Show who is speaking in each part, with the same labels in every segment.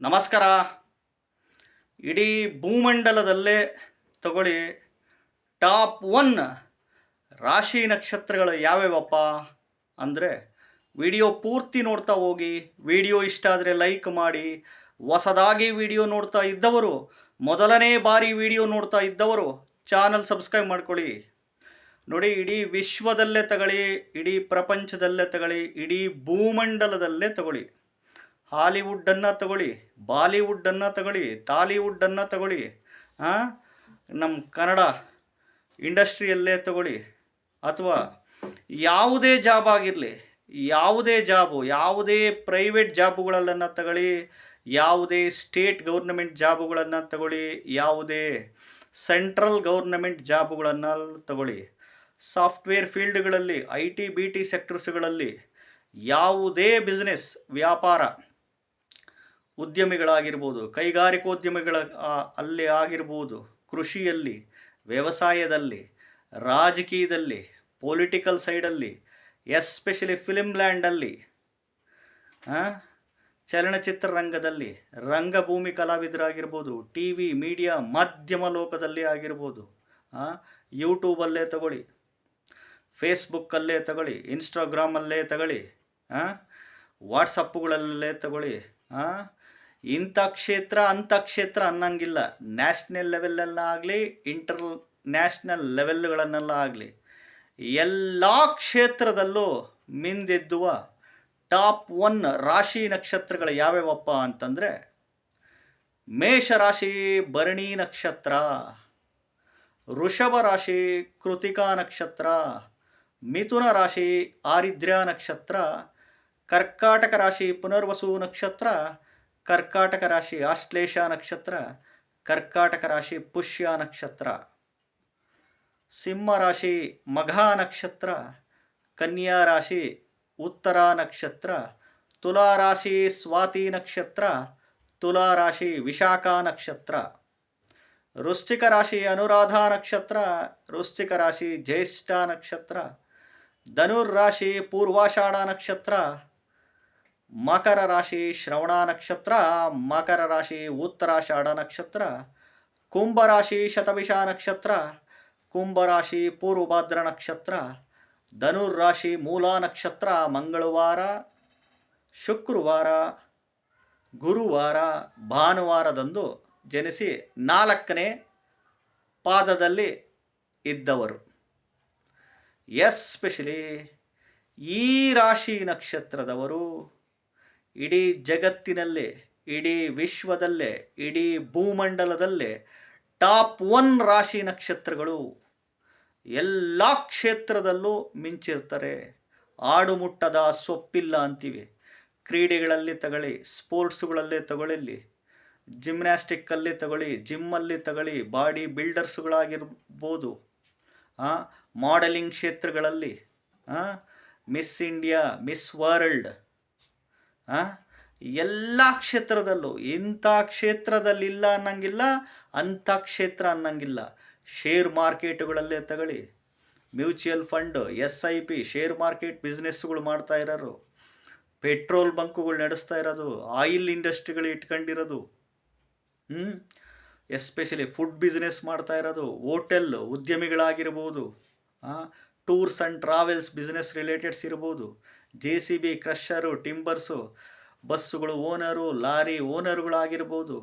Speaker 1: ನಮಸ್ಕಾರ. ಇಡೀ ಭೂಮಂಡಲದಲ್ಲೇ ತಗೊಳ್ಳಿ, ಟಾಪ್ ಒನ್ ರಾಶಿ ನಕ್ಷತ್ರಗಳು ಯಾವ್ಯಾವಪ್ಪ ಅಂದರೆ ವಿಡಿಯೋ ಪೂರ್ತಿ ನೋಡ್ತಾ ಹೋಗಿ, ವಿಡಿಯೋ ಇಷ್ಟ ಆದರೆ ಲೈಕ್ ಮಾಡಿ, ಹೊಸದಾಗಿ ವಿಡಿಯೋ ನೋಡ್ತಾ ಇದ್ದವರು, ಮೊದಲನೇ ಬಾರಿ ವಿಡಿಯೋ ನೋಡ್ತಾ ಇದ್ದವರು ಚಾನಲ್ ಸಬ್ಸ್ಕ್ರೈಬ್ ಮಾಡ್ಕೊಳ್ಳಿ. ನೋಡಿ, ಇಡೀ ವಿಶ್ವದಲ್ಲೇ ತಗೊಳ್ಳಿ, ಇಡೀ ಪ್ರಪಂಚದಲ್ಲೇ ತಗೊಳ್ಳಿ, ಇಡೀ ಭೂಮಂಡಲದಲ್ಲೇ ತಗೊಳ್ಳಿ. ಹಾಲಿವುಡ್ಡನ್ನು ತಗೊಳ್ಳಿ ಬಾಲಿವುಡ್ಡನ್ನು ತಗೊಳ್ಳಿ ತಾಲಿವುಡ್ಡನ್ನು ತಗೊಳ್ಳಿ ನಮ್ಮ ಕನ್ನಡ ಇಂಡಸ್ಟ್ರಿಯಲ್ಲೇ ತಗೊಳ್ಳಿ. ಅಥವಾ ಯಾವುದೇ ಜಾಬ್ ಆಗಿರಲಿ, ಯಾವುದೇ ಜಾಬು, ಯಾವುದೇ ಪ್ರೈವೇಟ್ ಜಾಬುಗಳನ್ನ ತಗೊಳ್ಳಿ, ಯಾವುದೇ ಸ್ಟೇಟ್ ಗೌರ್ನಮೆಂಟ್ ಜಾಬುಗಳನ್ನು ತಗೊಳ್ಳಿ, ಯಾವುದೇ ಸೆಂಟ್ರಲ್ ಗೌರ್ನಮೆಂಟ್ ಜಾಬುಗಳನ್ನು ತಗೊಳ್ಳಿ. ಸಾಫ್ಟ್ವೇರ್ ಫೀಲ್ಡ್ಗಳಲ್ಲಿ, ಐ ಟಿ, ಬಿ ಟಿ ಸೆಕ್ಟರ್ಸ್ಗಳಲ್ಲಿ ಯಾವುದೇ ಬಿಸ್ನೆಸ್, ವ್ಯಾಪಾರ ಉದ್ಯಮಿಗಳಾಗಿರ್ಬೋದು, ಕೈಗಾರಿಕೋದ್ಯಮಿಗಳ ಅಲ್ಲಿ ಆಗಿರ್ಬೋದು, ಕೃಷಿಯಲ್ಲಿ, ವ್ಯವಸಾಯದಲ್ಲಿ, ರಾಜಕೀಯದಲ್ಲಿ, ಪೊಲಿಟಿಕಲ್ ಸೈಡಲ್ಲಿ, ಎಸ್ಪೆಷಲಿ ಫಿಲಿಮ್ ಲ್ಯಾಂಡಲ್ಲಿ ಚಲನಚಿತ್ರ ರಂಗದಲ್ಲಿ, ರಂಗಭೂಮಿ ಕಲಾವಿದರಾಗಿರ್ಬೋದು ಟಿ ವಿ ಮೀಡಿಯಾ, ಮಾಧ್ಯಮ ಲೋಕದಲ್ಲಿ ಆಗಿರ್ಬೋದು ಯೂಟ್ಯೂಬಲ್ಲೇ ತಗೊಳ್ಳಿ, ಫೇಸ್ಬುಕ್ಕಲ್ಲೇ ತಗೊಳ್ಳಿ, ಇನ್ಸ್ಟಾಗ್ರಾಮಲ್ಲೇ ತಗೊಳ್ಳಿ ವಾಟ್ಸಪ್ಪುಗಳಲ್ಲೇ ತಗೊಳ್ಳಿ ಇಂಥ ಕ್ಷೇತ್ರ, ಅಂಥ ಕ್ಷೇತ್ರ ಅನ್ನಂಗಿಲ್ಲ. ನ್ಯಾಷನಲ್ ಲೆವೆಲಲ್ಲಾಗಲಿ ಇಂಟರ್ ನ್ಯಾಷನಲ್ ಲೆವೆಲ್ಗಳನ್ನೆಲ್ಲ ಆಗಲಿ, ಎಲ್ಲ ಕ್ಷೇತ್ರದಲ್ಲೂ ಮಿಂದೆದ್ದುವ ಟಾಪ್ ಒನ್ ರಾಶಿ ನಕ್ಷತ್ರಗಳು ಯಾವ್ಯಾವಪ್ಪ ಅಂತಂದರೆ ಮೇಷರಾಶಿ ಭರಣಿ ನಕ್ಷತ್ರ ಋಷಭ ರಾಶಿ, ಕೃತಿಕಾ ನಕ್ಷತ್ರ, ಮಿಥುನ ರಾಶಿ, ಆರಿದ್ರ್ಯ ನಕ್ಷತ್ರ, ಕರ್ಕಾಟಕ ರಾಶಿ, ಪುನರ್ವಸು ನಕ್ಷತ್ರ ಕರ್ಕಾಟಕ ರಾಶಿ ಆಶ್ಲೇಷ ನಕ್ಷತ್ರ ಕರ್ಕಾಟಕ ರಾಶಿ ಪುಷ್ಯ ನಕ್ಷತ್ರ ಸಿಂಹ ರಾಶಿ ಮಘ ನಕ್ಷತ್ರ ಕನ್ಯಾ ರಾಶಿ ಉತ್ತರ ನಕ್ಷತ್ರ ತುಲಾ ರಾಶಿ ಸ್ವಾತಿ ನಕ್ಷತ್ರ ತುಲಾ ರಾಶಿ ವಿಶಾಖ ನಕ್ಷತ್ರ ವೃಶ್ಚಿಕ ರಾಶಿ ಅನುರಾಧ ನಕ್ಷತ್ರ ವೃಶ್ಚಿಕ ರಾಶಿ ಜ್ಯೇಷ್ಠ ನಕ್ಷತ್ರ ಧನುರ್ ರಾಶಿ ಪೂರ್ವಾಷಾಢ ನಕ್ಷತ್ರ ಮಕರ ರಾಶಿ ಶ್ರವಣ ನಕ್ಷತ್ರ, ಮಕರ ರಾಶಿ ಉತ್ತರಾಷಾಢ ನಕ್ಷತ್ರ ಕುಂಭರಾಶಿ ಶತಭಿಷ ನಕ್ಷತ್ರ ಕುಂಭರಾಶಿ ಪೂರ್ವಭಾದ್ರ ನಕ್ಷತ್ರ, ಧನುರ್ ರಾಶಿ ಮೂಲ ನಕ್ಷತ್ರ, ಮಂಗಳವಾರ, ಶುಕ್ರವಾರ, ಗುರುವಾರ, ಭಾನುವಾರದಂದು ಜನಿಸಿ ನಾಲ್ಕನೇ ಪಾದದಲ್ಲಿ ಇದ್ದವರು. ಎಸ್ಪೆಷಲಿ ಈ ರಾಶಿ ನಕ್ಷತ್ರದವರು ಇಡೀ ಜಗತ್ತಿನಲ್ಲೇ, ಇಡೀ ವಿಶ್ವದಲ್ಲೇ, ಇಡೀ ಭೂಮಂಡಲದಲ್ಲೇ ಟಾಪ್ ಒನ್ ರಾಶಿ ನಕ್ಷತ್ರಗಳು ಎಲ್ಲ ಕ್ಷೇತ್ರದಲ್ಲೂ ಮಿಂಚಿರ್ತಾರೆ. ಆಡು ಮುಟ್ಟದ ಸೊಪ್ಪಿಲ್ಲ ಅಂತೀವಿ. ಕ್ರೀಡೆಗಳಲ್ಲಿ ತಗೊಳ್ಳಿ, ಸ್ಪೋರ್ಟ್ಸುಗಳಲ್ಲೇ ತಗೊಳ್ಳಿ, ಜಿಮ್ನಾಸ್ಟಿಕ್ಕಲ್ಲಿ ತಗೊಳ್ಳಿ, ಜಿಮ್ಮಲ್ಲಿ ತಗೊಳ್ಳಿ, ಬಾಡಿ ಬಿಲ್ಡರ್ಸ್ಗಳಾಗಿರ್ಬೋದು. ಮಾಡೆಲಿಂಗ್ ಕ್ಷೇತ್ರಗಳಲ್ಲಿ ಮಿಸ್ ಇಂಡಿಯಾ, ಮಿಸ್ ವರ್ಲ್ಡ್ ಎಲ್ಲ ಕ್ಷೇತ್ರದಲ್ಲೂ, ಇಂಥ ಕ್ಷೇತ್ರದಲ್ಲಿಲ್ಲ ಅನ್ನಂಗಿಲ್ಲ, ಅಂಥ ಕ್ಷೇತ್ರ ಅನ್ನಂಗಿಲ್ಲ. ಶೇರ್ ಮಾರ್ಕೆಟ್ಗಳಲ್ಲೇ ತಗೊಳ್ಳಿ. Mutual fund, S I P, share market ಬಿಸ್ನೆಸ್ಗಳು ಮಾಡ್ತಾ ಇರೋರು. ಪೆಟ್ರೋಲ್ ಬಂಕುಗಳು ನಡೆಸ್ತಾ ಇರೋದು, ಆಯಿಲ್ ಇಂಡಸ್ಟ್ರಿಗಳು ಇಟ್ಕೊಂಡಿರೋದು. ಹ್ಞೂ ಎಸ್ಪೆಷಲಿ ಫುಡ್ ಬಿಸ್ನೆಸ್ ಮಾಡ್ತಾ ಇರೋದು, hotel ಉದ್ಯಮಿಗಳಾಗಿರ್ಬೋದು. Tours and travels business relateds ಇರ್ಬೋದು. J C B crusher timbers ಬಸ್ಸುಗಳು ಓನರು ಲಾರಿ ಓನರುಗಳಾಗಿರ್ಬೋದು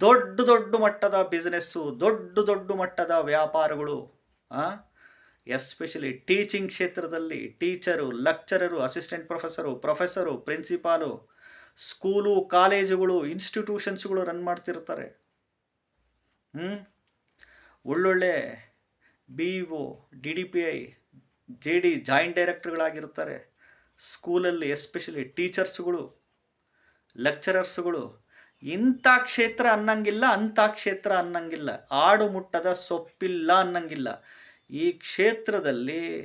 Speaker 1: ದೊಡ್ಡ ದೊಡ್ಡ ಮಟ್ಟದ ಬಿಸ್ನೆಸ್ಸು ದೊಡ್ಡ ದೊಡ್ಡ ಮಟ್ಟದ ವ್ಯಾಪಾರಗಳು ಎಸ್ಪೆಷಲಿ ಟೀಚಿಂಗ್ ಕ್ಷೇತ್ರದಲ್ಲಿ teacher lecturer assistant professor professor principal school ಕಾಲೇಜುಗಳು ಇನ್ಸ್ಟಿಟ್ಯೂಷನ್ಸ್ಗಳು ರನ್ ಮಾಡ್ತಿರ್ತಾರೆ. ಹ್ಞೂ ಒಳ್ಳೊಳ್ಳೆ B O, D D P I, J D joint ಡೈರೆಕ್ಟ್ರ್ಗಳಾಗಿರ್ತಾರೆ ಸ್ಕೂಲಲ್ಲಿ ಎಸ್ಪೆಷಲಿ ಟೀಚರ್ಸ್ಗಳು, ಲೆಕ್ಚರರ್ಸ್ಗಳು. ಇಂಥ ಕ್ಷೇತ್ರ ಅನ್ನಂಗಿಲ್ಲ, ಅಂಥ ಕ್ಷೇತ್ರ ಅನ್ನಂಗಿಲ್ಲ. ಆಡು ಮುಟ್ಟದ ಸೊಪ್ಪಿಲ್ಲ ಅನ್ನಂಗಿಲ್ಲ. ಈ ಕ್ಷೇತ್ರದಲ್ಲಿ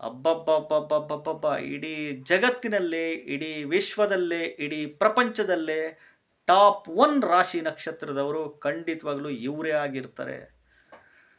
Speaker 1: ಅಬ್ಬಬ್ಬಬ್ಬಬ್ಬಬ್ಬಬ್ಬ ಇಡೀ ಜಗತ್ತಿನಲ್ಲೇ, ಇಡೀ ವಿಶ್ವದಲ್ಲೇ, ಇಡೀ ಪ್ರಪಂಚದಲ್ಲೇ ಟಾಪ್ ಒನ್ ರಾಶಿ ನಕ್ಷತ್ರದವರು ಖಂಡಿತವಾಗಲೂ ಇವರೇ ಆಗಿರ್ತಾರೆ.